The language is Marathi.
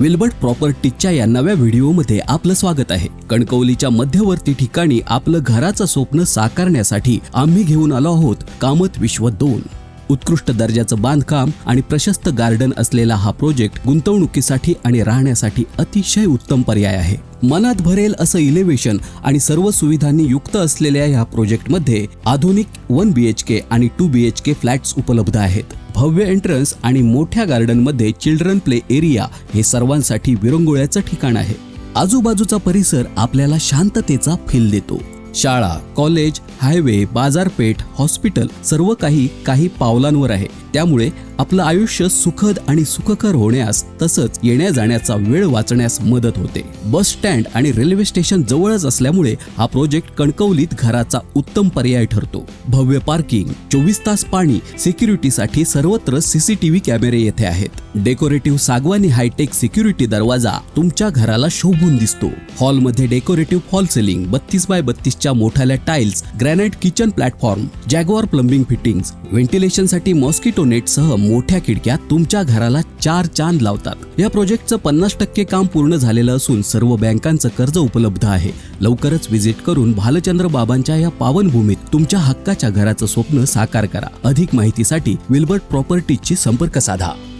विल्बर्ट प्रॉपर्टीच्या या नव्या व्हिडिओमध्ये आपलं स्वागत आहे. कणकवलीच्या मध्यवर्ती ठिकाणी आपलं घराचं स्वप्न साकारण्यासाठी आम्ही घेऊन आलो आहोत कामत विश्व दोन. उत्कृष्ट दर्जाचं बांधकाम आणि प्रशस्त गार्डन असलेला हा प्रोजेक्ट गुंतवणुकीसाठी आणि राहण्यासाठी अतिशय उत्तम पर्याय आहे. मनात भरेल असं इलेव्हेशन आणि सर्व सुविधांनी युक्त असलेल्या या प्रोजेक्टमध्ये आधुनिक वन बी एच के आणि two B H K flats उपलब्ध आहेत. भव्य एंट्रन्स आणि मोठ्या गार्डनमध्ये चिल्ड्रन प्ले एरिया हे सर्वांसाठी विरंगुळ्याचं ठिकाण आहे. आजूबाजूचा परिसर आपल्याला शांततेचा फील देतो. शाळा कॉलेज हायवे बाजारपेठ हॉस्पिटल सर्व काही काही पावलांवर आहे. त्यामुळे आपलं आयुष्य सुखद आणि सुखकर होण्यास तसंच येण्या जाण्याचा वेळ वाचण्यास मदत होते. बस स्टँड आणि रेल्वे स्टेशन जवळच असल्यामुळे हा प्रोजेक्ट कणकवलीत घराचा उत्तम पर्याय ठरतो. भव्य पार्किंग चोवीस तास पाणी सिक्युरिटीसाठी सर्वत्र सीसीटीव्ही कॅमेरे येथे आहेत. डेकोरेटिव्ह सागवानी हायटेक सिक्युरिटी दरवाजा तुमच्या घराला शोभून दिसतो. हॉलमध्ये डेकोरेटिव्ह फॉल सिलिंग बत्तीस बाय बत्तीस बत्तीसच्या मोठाल्या tiles granite kitchen platform Jaguar plumbing fittings व्हेंटिलेशनसाठी mosquito नेटसह मोठ्या खिडक्या तुमच्या घराला चार चांद लावतात. या प्रोजेक्टचं पन्नास टक्के काम पूर्ण झालेलं असून सर्व बँकांचं कर्ज उपलब्ध आहे. लवकरच व्हिजिट करून भालचंद्र बाबांच्या या पावनभूमीत तुमच्या हक्काच्या घराचं स्वप्न साकार करा. अधिक माहितीसाठी विल्बर्ट प्रॉपर्टीजची संपर्क साधा.